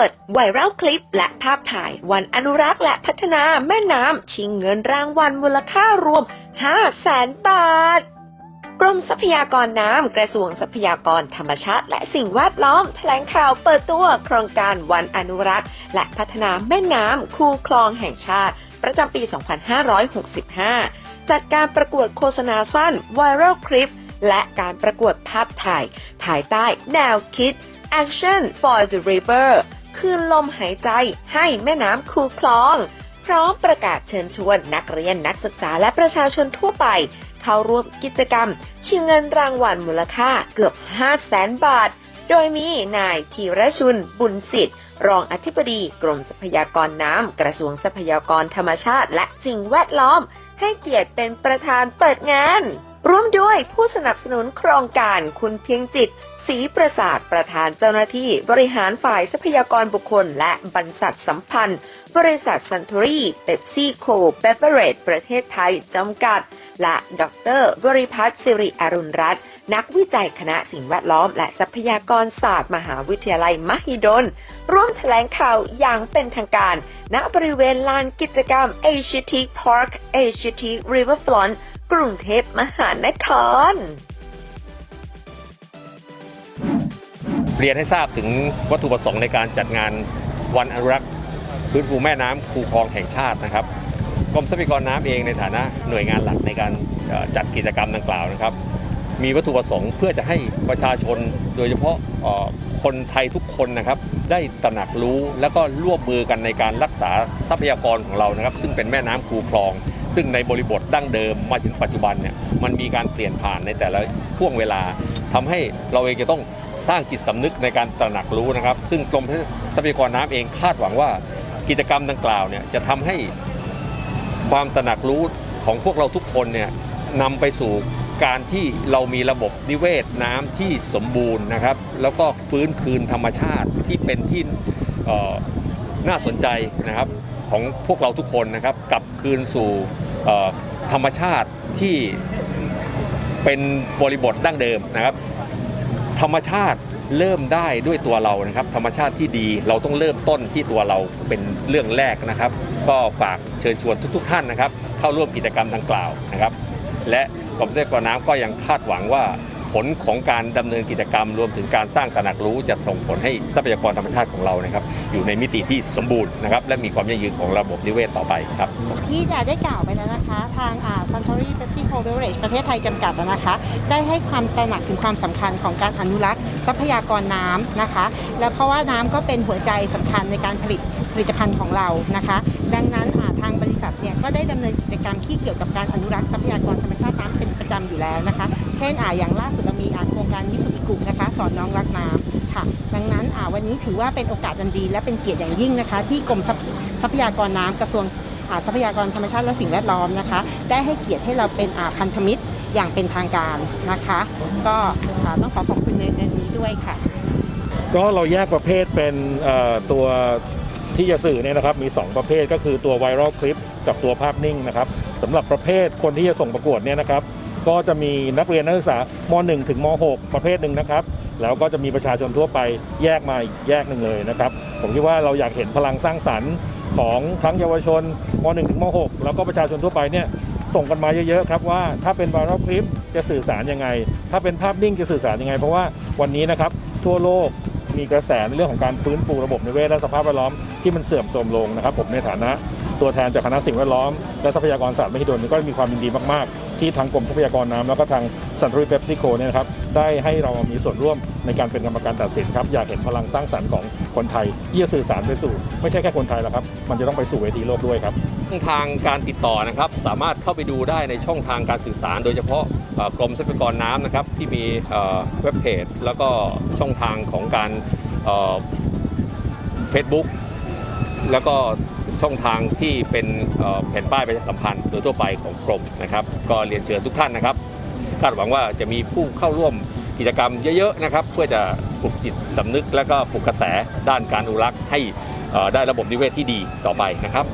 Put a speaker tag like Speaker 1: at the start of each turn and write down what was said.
Speaker 1: ประกวดไวรัลคลิป และภาพถ่าย วันอนุรักษ์และพัฒนาแม่น้ำ ชิงเงินรางวัลมูลค่ารวม5แสนบาท กรมทรัพยากรน้ำ กระทรวงทรัพยากรธรรมชาติ และสิ่งแวดล้อม แถลงข่าวเปิดตัวโครงการวันอนุรักษ์ และพัฒนาแม่น้ำ คูคลองแห่งชาติ ประจำปี 2565 จัดการประกวดโฆษณาสั้นไวรัลคลิป และการประกวดภาพถ่าย ภายใต้แนวคิด Action for the River คืนลมหายใจให้แม่น้ำคูคลอง พร้อมประกาศเชิญชวนนักเรียนนักศึกษาและประชาชนทั่วไป เข้าร่วมกิจกรรม ชิงเงินรางวัลมูลค่าเกือบ 5 0 0แสนบาท โดยมีนายธีรชุน บุญสิทธิ์ รองอธิบดีกรมทรัพยากรน้ำกระทรวงทรัพยากรธรรมชาติ และสิ่งแวดล้อม ให้เกียรติเป็นประธานเปิดงานร่วมด้วยผู้สนับสนุนโครงการคุณเพียงจิต ศรีประสาทประธานเจ้าหน้าที่บริหารฝ่ายทรัพยากรบุคคล และบรรษัทสัมพันธ์ บริษัทซันทรีเบปซี่โคเบเบเรดประเทศไทยจำกัด และดรบริพัฒน์สิริอรุณรัตน์นักวิจัยคณะสิ่งแวดล้อม และทรัพยากรศาสตร์มหาวิทยาลัยมหิดล ร่วมแถลงข่าวอย่างเป็นทางการ ณบริเวณลานกิจกรรม a c t Park a c t Riverfront กรุงเทพมหานคร
Speaker 2: เรียนให้ทราบถึงวัตถุประสงค์ในการจัดงานวันอนุรักษ์พื้นฟูแม่น้ำคูคลองแห่งชาตินะครับกรมทรัพยากรน้ำเองในฐานะหน่วยงานหลักในการจัดกิจกรรมดังกล่าวนะครับ มีวัตถุประสงค์เพื่อจะให้ประชาชนโดยเฉพาะคนไทยทุกคนนะครับ ได้ตระหนักรู้แล้วก็ร่วมมือกันในการรักษาทรัพยากรของเรานะครับ ซึ่งเป็นแม่น้ำคูคลอง ซึ่งในบริบทดั้งเดิมมาถึงปัจจุบันเนี่ยมันมีการเปลี่ยนผ่านในแต่ละช่วงเวลาทำให้เราเองจะต้อง สร้างจิตสำนึกในการตระหนักรู้นะครับ ซึ่งกรมทรัพยากรน้ำเองคาดหวังว่ากิจกรรมดังกล่าวเนี่ยจะทำให้ความตระหนักรู้ของพวกเราทุกคนเนี่ยนำไปสู่การที่เรามีระบบนิเวศน้ำที่สมบูรณ์นะครับ แล้วก็ฟื้นคืนธรรมชาติที่เป็นที่น่าสนใจนะครับของพวกเราทุกคนนะครับกลับคืนสู่ธรรมชาติที่เป็นบริบทดั้งเดิมนะครับ ธรรมชาติเริ่มได้ด้วยตัวเรานะครับ ธรรมชาติที่ดีเราต้องเริ่มต้นที่ตัวเราเป็นเรื่องแรกนะครับ ก็ฝากเชิญชวนทุก ๆ ท่านนะครับ เข้าร่วมกิจกรรมดังกล่าวนะครับ และกรมทรัพยากรน้ำก็ยังคาดหวังว่า ผลของการดำเนินกิจกรรม รวมถึงการสร้างตระหนักรู้จะส่งผลให้ทรัพยากรธรรมชาติของเรานะครับอยู่ในมิติที่สมบูรณ์นะครับและมีความยั่งยืนของระบบนิเวศต่อไปครับ
Speaker 3: ที่จะได้กล่าวไปแล้วนะคะ ทางซันทอรี่เบปซี่โคเบเรจประเทศไทยจำกัดนะคะ ได้ให้ความตระหนักถึงความสำคัญของการอนุรักษ์ทรัพยากรน้ำนะคะ และเพราะว่าน้ำก็เป็นหัวใจสำคัญในการผลิตผลิตภัณฑ์ของเรานะคะ ดังนั้นอาทางบริ เนี่ยก็ได้ดำเนินกิจกรรมที่เกี่ยวกับการอนุรักษ์ทรัพยากรธรรมชาติน้ำเป็นประจำอยู่แล้วนะคะ เช่นอ่าอย่างล่าสุดเรามีอ่าโครงการมิสุอิกุนะคะ สอนน้องรักน้ำค่ะ ดังนั้นอ่าวันนี้ถือว่าเป็นโอกาสอันดี และเป็นเกียรติอย่างยิ่งนะคะ ที่กรมทรัพยากรน้ำกระทรวงอาทรัพยากรธรรมชาติและสิ่งแวดล้อมนะคะ ได้ให้เกียรติให้เราเป็นอาพันธมิตรอย่างเป็นทางการนะคะ ก็ต้องขอขอบคุณในเรื่องนี้ด้วยค่ะ
Speaker 4: ก็เราแยกประเภทเป็นตัว ที่จะสื่อเนี่ยนะครับมี 2 ประเภทก็คือตัวไวรัลคลิปกับตัวภาพนิ่งนะครับสำหรับประเภทคนที่จะส่งประกวดเนี่ยนะครับก็จะมีนักเรียนนักศึกษาม .1 ถึงม .6 ประเภทหนึ่งนะครับ แล้วก็จะมีประชาชนทั่วไปแยกมาแยกหนึ่งเลยนะครับ ผมคิดว่าเราอยากเห็นพลังสร้างสรรค์ของทั้งเยาวชนม .1 ถึงม .6 แล้วก็ประชาชนทั่วไปเนี่ยส่งกันมาเยอะๆครับว่าถ้าเป็นไวรัลคลิปจะสื่อสารยังไง ถ้าเป็นภาพนิ่งจะสื่อสารยังไง เพราะว่าวันนี้นะครับทั่วโลก มีกระแสในเรื่องของการฟื้นฟูระบบนิเวศและสภาพแวดล้อมที่มันเสื่อมโทรมลงนะครับผมในฐานะตัวแทนจากคณะสิ่งแวดล้อมและทรัพยากรศาสตร์มหิดลก็มีความยินดีมาก ๆ ที่ทางกรมทรัพยากรน้ำแล้วก็ทางสันทรีเปปซิโคเนี่ยนะครับได้ให้เรามีส่วนร่วมในการเป็นกรรมการตัดสินครับอยากเห็นพลังสร้างสรรค์ของคนไทยที่จะสื่อสารไปสู่ ไม่ใช่แค่คนไทยแล้วครับ มันจะต้องไปสู่เวทีโลกด้วยครับ
Speaker 2: ช่องทางการติดต่อนะครับ สามารถเข้าไปดูได้ในช่องทางการสื่อสาร โดยเฉพาะกรมทรัพยากรน้ำนะครับที่มีเว็บเพจแล้วก็ช่องทางของการเฟซบุ๊กแล้วก็ช่องทางที่เป็นแผ่นป้ายประชาสัมพันธ์โดยทั่วไปของกรมนะครับ ก็เรียนเชิญทุกท่านนะครับคาดหวังว่าจะมีผู้เข้าร่วมกิจกรรมเยอะๆนะครับ เพื่อจะปลุกจิตสำนึก และก็ปลุกกระแสด้านการอนุรักษ์ให้ได้ระบบนิเวศที่ดีต่อไปนะครับ